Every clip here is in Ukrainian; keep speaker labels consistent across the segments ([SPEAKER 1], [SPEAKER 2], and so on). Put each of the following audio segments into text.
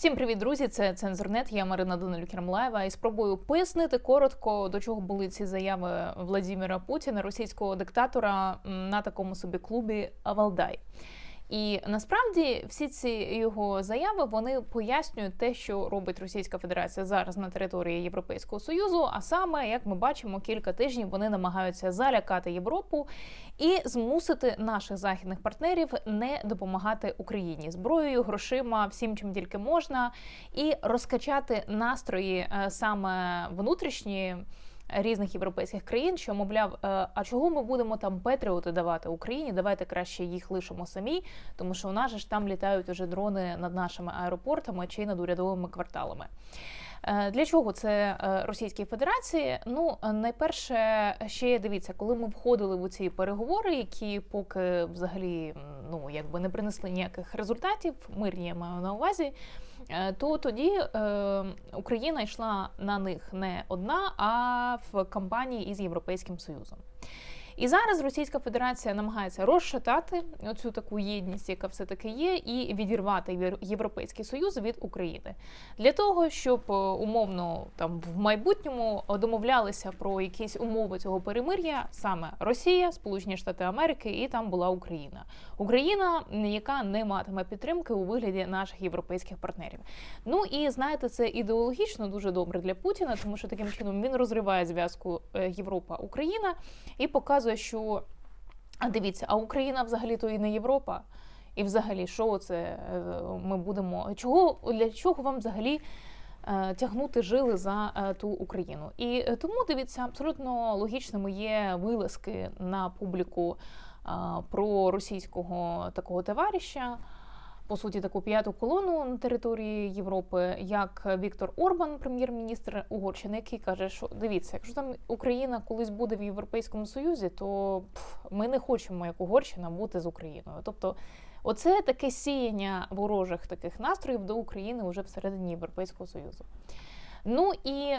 [SPEAKER 1] Всім привіт, друзі! Це цензурнет. Я Марина Данилюк Кермлаєва і спробую пояснити коротко, до чого були ці заяви Владіміра Путіна, російського диктатора, на такому собі клубі Валдай. І насправді всі ці його заяви вони пояснюють те, що робить Російська Федерація зараз на території Європейського Союзу. А саме, як ми бачимо, кілька тижнів вони намагаються залякати Європу і змусити наших західних партнерів не допомагати Україні зброєю, грошима, всім чим тільки можна, і розкачати настрої е, саме внутрішні. Різних європейських країн, що мовляв, е, а чого ми будемо там петріоти давати Україні? Давайте краще їх лишимо самі, тому що у нас же ж там літають уже дрони над нашими аеропортами чи над урядовими кварталами. Е, Для чого це е, Російській Федерації? Ну, найперше, ще дивіться, коли ми входили в ці переговори, які поки взагалі ну якби не принесли ніяких результатів, мирні я маю на увазі. е, То тоді е, Україна йшла на них не одна, а в кампанії із Європейським Союзом. І зараз Російська Федерація намагається розшатати оцю таку єдність, яка все таки є, і відірвати Євро- Європейський Союз від України для того, щоб е, умовно там в майбутньому домовлялися про якісь умови цього перемир'я саме Росія, Сполучені Штати Америки, і там була Україна. Україна, яка не матиме підтримки у вигляді наших європейських партнерів. Ну і знаєте, це ідеологічно дуже добре для Путіна, тому що таким чином він розриває зв'язку е, Європа-Україна і показує, що а дивіться, а Україна взагалі то і не Європа. І взагалі, що це е, ми будемо? Чого для чого вам взагалі е, тягнути жили за е, ту Україну? І тому дивіться, абсолютно логічними є вилазки на публіку про російського такого товариша. По суті, таку п'яту колону на території Європи, як Віктор Орбан, прем'єр-міністр Угорщини, який каже, що дивіться, якщо там Україна колись буде в Європейському Союзі, то пф, ми не хочемо, як Угорщина, бути з Україною. Тобто, оце таке сіяння ворожих таких настроїв до України вже всередині Європейського Союзу. Ну і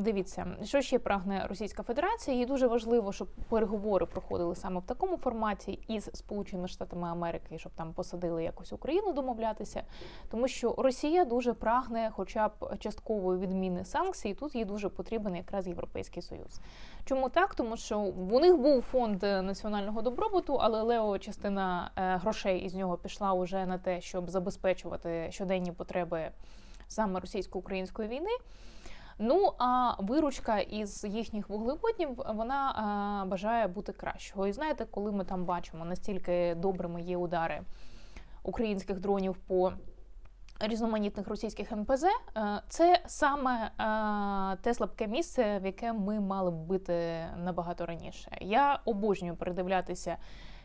[SPEAKER 1] дивіться, що ще прагне Російська Федерація. Їй дуже важливо, щоб переговори проходили саме в такому форматі із Сполученими Штатами Америки, щоб там посадили якось Україну домовлятися, тому що Росія дуже прагне, хоча б часткової відміни санкцій. і Тут їй дуже потрібен якраз Європейський Союз. Чому так? Тому що у них був фонд національного добробуту, але лео частина е, грошей із нього пішла уже на те, щоб забезпечувати щоденні потреби саме російсько-української війни. Ну а виручка із їхніх вуглеводнів вона бажає бути кращого. І знаєте, коли ми там бачимо настільки добрими є удари українських дронів по різноманітних російських НПЗ, е, це саме те слабке місце, в яке ми мали б бити набагато раніше. Я обожнюю передивлятися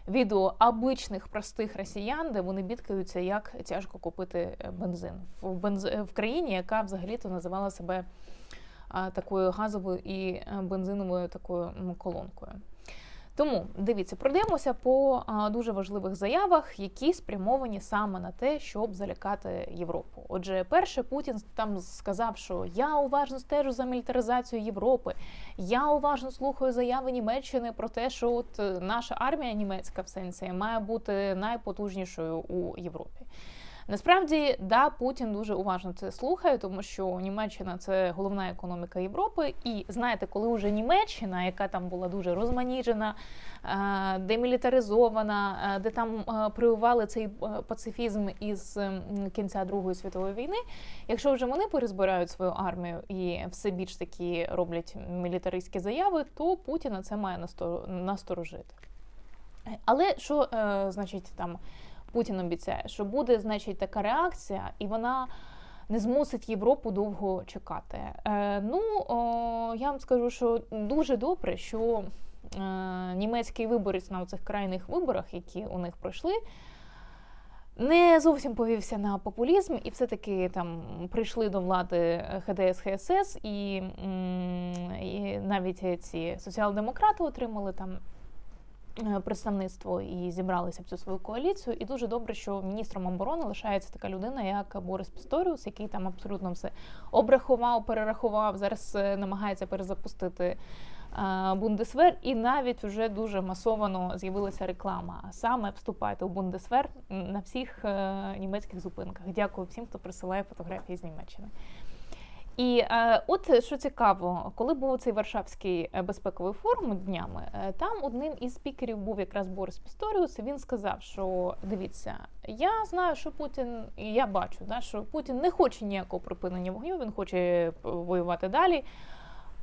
[SPEAKER 1] відео обичних простих росіян, де вони бідкаються, як тяжко купити е, бензин в бенз... в країні, яка взагалі-то називала себе такою газовою і е, бензиновою такою колонкою. Тому дивіться, пройдемося по дуже важливих заявах, які спрямовані саме на те, щоб залякати Європу. Отже, перше Путін там сказав, що я уважно стежу за мілітаризацію Європи. Я уважно слухаю заяви Німеччини про те, що от е, наша армія німецька в сенсі має бути найпотужнішою у Європі. Насправді, да, Путін дуже уважно це слухає, тому що Німеччина це головна економіка Європи. І знаєте, коли вже Німеччина, яка там була дуже розманіжена, е, демілітаризована, е, де там е, прививали цей пацифізм із кінця Другої світової війни, якщо вже вони перезбирають свою армію і все більш такі роблять мілітаристські заяви, то Путіна це має насто- насторожити. Але що значить там Путін обіцяє, що буде, значить, така реакція, і вона не змусить Європу довго чекати. Е, ну я вам скажу, що дуже добре, що е, німецький виборець на цих крайних виборах, які у них пройшли. Не зовсім повівся на популізм, і все-таки там прийшли до влади ХДС ХСС, і, і навіть ці соціал-демократи отримали там представництво і зібралися в цю свою коаліцію. І дуже добре, що міністром оборони лишається така людина, як Борис Пісторіус, який там абсолютно все обрахував, перерахував. Зараз е, намагається перезапустити е, Бундесвер, і навіть вже дуже масовано з'явилася реклама. Саме вступайте у Бундесвер на всіх е, німецьких зупинках. Дякую всім, хто присилає фотографії з Німеччини. І е, от що цікаво, коли був цей Варшавський е, безпековий форум днями, е, там одним із спікерів був якраз Борис Пісторіус. Він сказав, що дивіться, я знаю, що Путін, і я бачу, да, що Путін не хоче ніякого припинення вогню, він хоче е, воювати далі.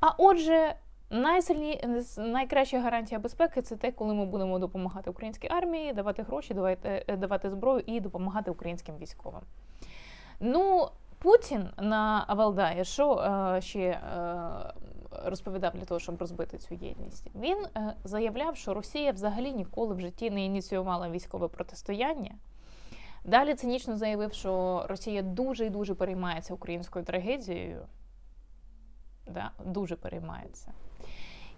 [SPEAKER 1] А отже, найсильні найкраща гарантія безпеки це те, коли ми будемо допомагати українській армії, давати гроші, давати, е, давати зброю і допомагати українським військовим. Ну, Путін на Валдаї, що е, ще е, розповідав для того, щоб розбити цю єдність, він е, заявляв, що Росія взагалі ніколи в житті не ініціювала військове протистояння. Далі цинічно заявив, що Росія дуже і дуже переймається українською трагедією. Да, Дуже переймається.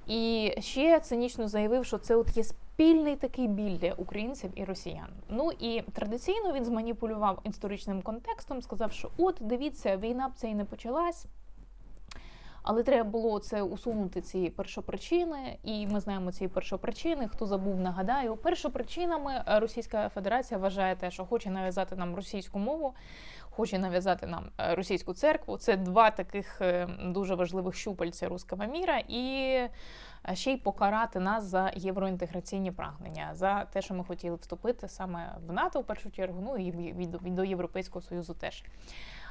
[SPEAKER 1] І ще цинічно заявив, що це от є спільний такий біль для українців і росіян. Ну і традиційно він зманіпулював історичним контекстом, сказав, що от дивіться, війна б це і не почалась. Але треба було це усунути ці першопричини, і ми знаємо ці першопричини. Хто забув, нагадаю, першопричинами Російська Федерація вважає те, що хоче нав'язати нам російську мову, хоче нав'язати нам е, російську церкву. Це два таких е, дуже важливих щупальця руского міра, і е, ще й покарати нас за євроінтеграційні прагнення, за те, що ми хотіли вступити саме в НАТО в першу чергу, ну і до Європейського союзу теж.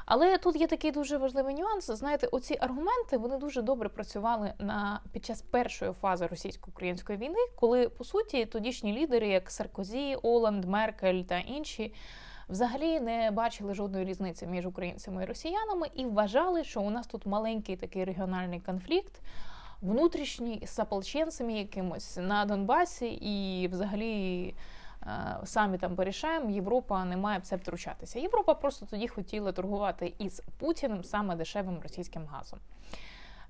[SPEAKER 1] Але тут є такий дуже важливий нюанс. Знаєте, оці аргументи вони дуже добре працювали на під час першої фази російсько-української війни, коли по суті тодішні лідери, як Саркозі, Оланд, Меркель та інші. Взагалі не бачили жодної різниці між українцями і росіянами і вважали, що у нас тут маленький такий регіональний конфлікт, внутрішній з ополченцями якимось на Донбасі, і взагалі Е, самі там порішаємо, Європа не має в це втручатися. Європа просто тоді хотіла торгувати із Путіним саме дешевим російським газом.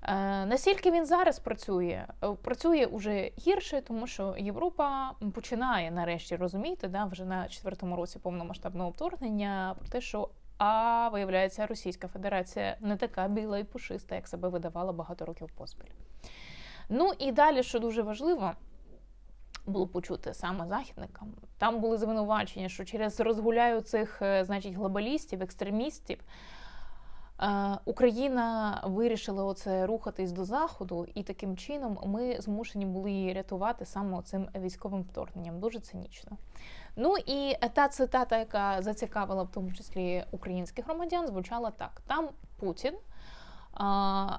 [SPEAKER 1] Е, Наскільки він зараз працює, е, працює уже гірше, тому що Європа починає нарешті розуміти, да, вже на четвертому році повномасштабного вторгнення про те, що а виявляється, Російська Федерація не така біла і пушиста, як себе видавала багато років поспіль. Ну і далі, що дуже важливо було почути саме західникам. Там були звинувачення, що через розгуляю цих, е, значить, глобалістів, екстремістів. Е, Україна вирішила оце рухатись до заходу, і таким чином ми змушені були її рятувати саме цим військовим вторгненням. Дуже цинічно. Ну і та цитата, яка зацікавила в тому числі українських громадян, звучала так: там Путін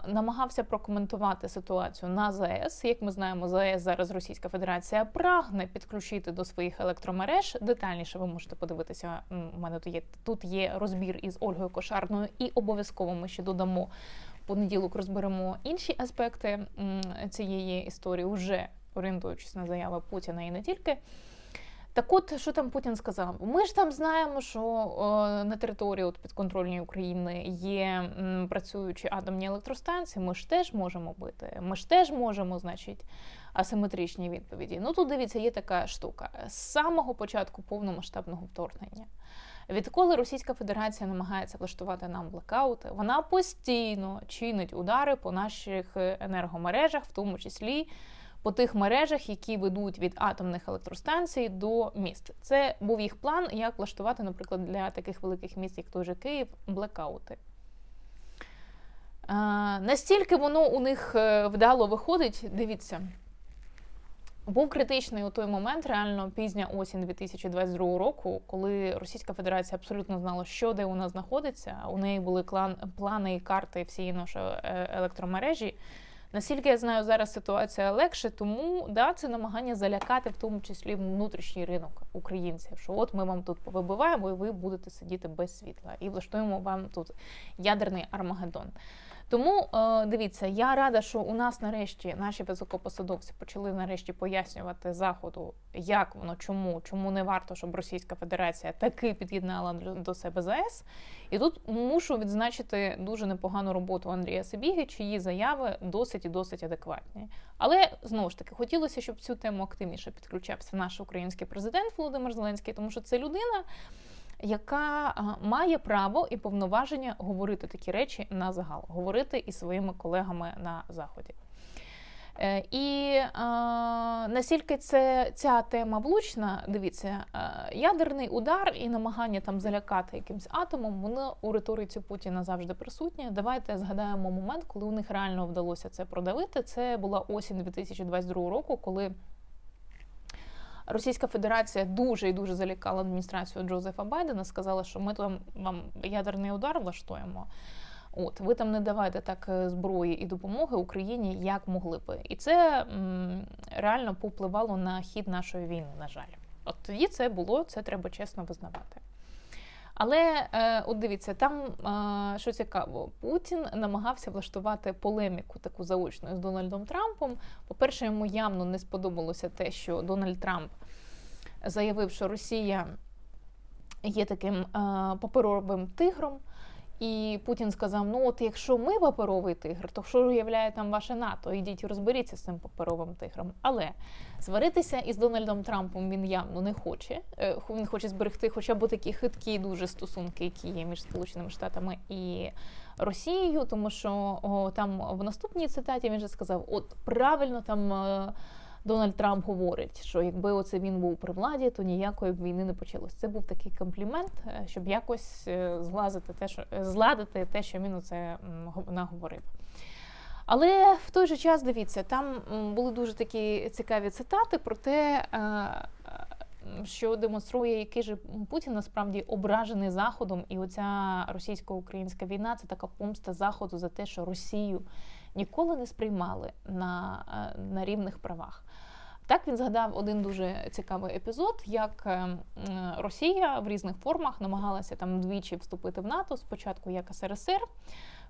[SPEAKER 1] намагався прокоментувати ситуацію на ЗАЕС. Як ми знаємо, ЗАЕС зараз Російська Федерація прагне підключити до своїх електромереж. Детальніше ви можете подивитися. У мене тут є тут є розбір із Ольгою Кошарною, і обов'язково ми ще додамо понеділок. Розберемо інші аспекти цієї історії, вже орієнтуючись на заяви Путіна і не тільки. Так от, що там Путін сказав? Ми ж там знаємо, що о, на території от підконтрольної України є працюючі атомні електростанції. Ми ж теж можемо бити. Ми ж теж можемо, значить, асиметричні відповіді. Ну тут дивіться, є така штука з самого початку повномасштабного вторгнення. Відколи Російська Федерація намагається влаштувати нам блекаути, вона постійно чинить удари по наших енергомережах, в тому числі по тих мережах, які ведуть від атомних електростанцій до міст. Це був їх план, як влаштувати, наприклад, для таких великих міст, як той же Київ, блекаути. Настільки воно у них е, вдало виходить, дивіться. Був критичний у той момент, реально пізня осінь 2022 року, коли Російська Федерація абсолютно знала, що де нас знаходиться. У неї були плани і карти всієї нашої е, електромережі. Наскільки я знаю, зараз ситуація легше, тому да, це намагання залякати, в тому числі внутрішній ринок українців. Що от ми вам тут повибиваємо, і ви будете сидіти без світла, і влаштуємо вам тут ядерний армагеддон. Тому е, дивіться, я рада, що у нас нарешті наші високопосадовці почали нарешті пояснювати заходу, як воно, чому, чому не варто, щоб Російська Федерація таки під'єднала до себе ЗАЕС. І тут мушу відзначити дуже непогану роботу Андрія Сибіги, чиї заяви досить і досить адекватні. Але знову ж таки хотілося, щоб цю тему активніше підключався наш український президент Володимир Зеленський, тому що це людина яка має право і повноваження говорити такі речі на загал, говорити із своїми колегами на заході. Е, І е, наскільки це ця тема влучна, дивіться, е, ядерний удар і намагання там залякати якимсь атомом, воно у риториці Путіна завжди присутнє. Давайте згадаємо момент, коли у них реально вдалося це продавити. Це була осінь 2022 року, коли. Російська Федерація дуже і дуже залякала адміністрацію Джозефа Байдена, сказала, що ми там вам ядерний удар влаштуємо. От ви там не давайте так е, зброї і допомоги Україні, як могли би, і це м, реально повпливало на хід нашої війни. На жаль, от тоді це було, це треба чесно визнавати. Але е, от дивіться, там е, що цікаво, Путін намагався влаштувати полеміку таку заочну з Дональдом Трампом. По-перше, йому явно не сподобалося те, що Дональд Трамп заявив, що Росія є таким е, паперовим тигром. І Путін сказав: ну от якщо ми паперовий тигр, то що уявляє там ваше НАТО? Ідіть розберіться з цим паперовим тигром. Але сваритися із Дональдом Трампом він явно не хоче. Е, Він хоче зберегти хоча б такі хиткі дуже стосунки, які є між Сполученими Штатами і Росією, тому що о, там в наступній цитаті він же сказав: от правильно там. Дональд Трамп говорить, що якби оце він був при владі, то ніякої б війни не почалось. Це був такий комплімент, е, щоб якось е, злазити те, що е, зладити те, що він оце наговорив. Але в той же час дивіться, там були дуже такі цікаві цитати про те, що демонструє, який же Путін насправді ображений Заходом, і оця російсько-українська війна це така помста Заходу за те, що Росію ніколи не сприймали на, е, на рівних правах. Так він згадав один дуже цікавий епізод, як е, Росія в різних формах намагалася там двічі вступити в НАТО, спочатку як СРСР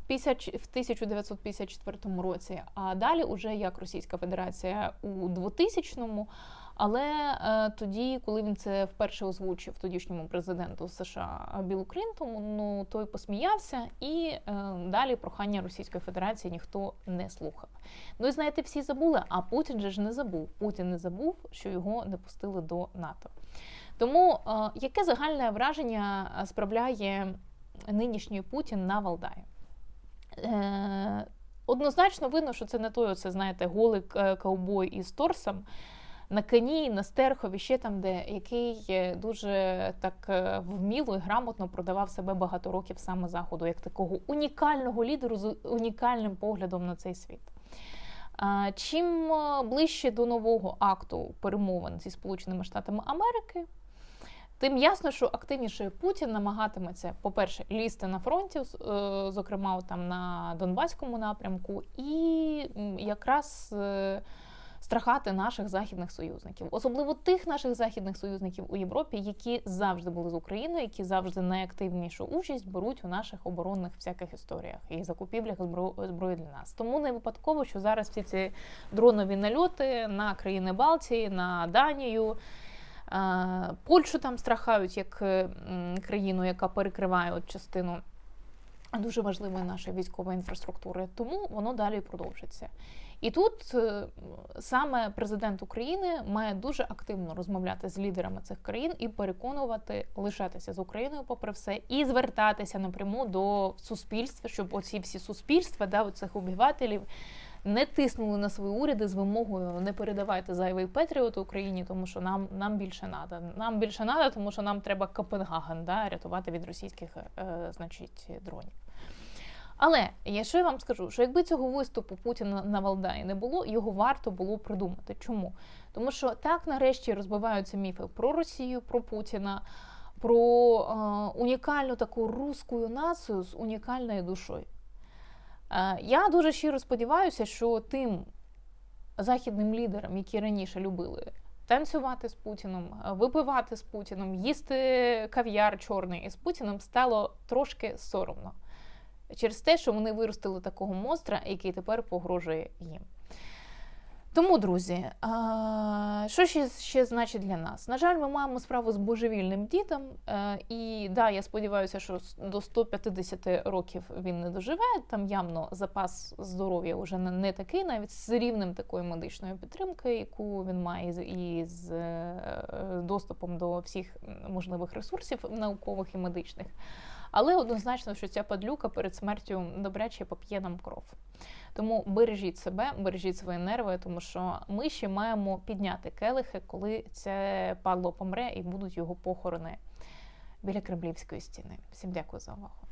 [SPEAKER 1] в 1954 році, а далі уже як Російська Федерація у 2000-му. Але е, тоді, коли він це вперше озвучив тодішньому президенту США Білу Клінтону, ну той посміявся, і е, далі прохання Російської Федерації ніхто не слухав. Ну і знаєте, всі забули, а Путін же ж не забув. Путін не забув, що його не пустили до НАТО. Тому е, яке загальне враження справляє нинішній Путін на Валдаї? Е, однозначно видно, що це не той, оце, знаєте, голий е, ковбой із торсом на коні, на стерхові, ще там, де який е, дуже так е, вміло і грамотно продавав себе багато років саме заходу, як такого унікального лідеру з унікальним поглядом на цей світ. Чим е, ближче до нового акту перемовин зі Сполученими Штатами Америки, тим ясно, що активніше Путін намагатиметься, по-перше, лізти на фронті, зокрема там на Донбаському напрямку, і якраз страхати наших західних союзників, особливо тих наших західних союзників у Європі, які завжди були з Україною, які завжди найактивнішу участь беруть у наших оборонних всяких історіях і закупівлях збро- зброї для нас. Тому не випадково, що зараз всі ці дронові нальоти на країни Балтії, на Данію. Польщу там страхають як країну, яка перекриває от частину дуже важливої нашої військової інфраструктури. Тому воно далі продовжиться. І тут е, саме президент України має дуже активно розмовляти з лідерами цих країн і переконувати лишатися з Україною, попри все, і звертатися напряму до суспільства, щоб оці всі суспільства, да, цих обівателів. Не тиснули на свої уряди з вимогою не передавайте зайвий Петріот Україні, тому що нам, нам більше надо. Нам більше надо, тому що нам треба Копенгаген да, рятувати від російських е, значить, дронів. Але я що я вам скажу, що якби цього виступу Путіна на Валдаї не було, його варто було придумати. Чому? Тому що так нарешті розбиваються міфи про Росію, про Путіна, про е, унікальну таку русську націю з унікальною душою. Е, я дуже щиро сподіваюся, що тим західним лідерам, які раніше любили танцювати з Путіном, е, випивати з Путіном, їсти кав'яр чорний із Путіним, стало трошки соромно через те, що вони виростили такого монстра, який тепер погрожує їм. Тому, друзі, що ще, ще значить для нас? На жаль, ми маємо справу з божевільним дідом, е, і да, я сподіваюся, що до 150 років він не доживе. Там явно запас здоров'я вже не, такий, навіть з рівнем такої медичної підтримки, яку він має, і з- з е, доступом до всіх можливих ресурсів наукових і медичних. Але однозначно, що ця падлюка перед смертю добряче поп'є нам кров. Тому бережіть себе, бережіть свої нерви, тому що ми ще маємо підняти келихи, коли це падло помре і будуть його похорони біля Кремлівської стіни. Всім дякую за увагу.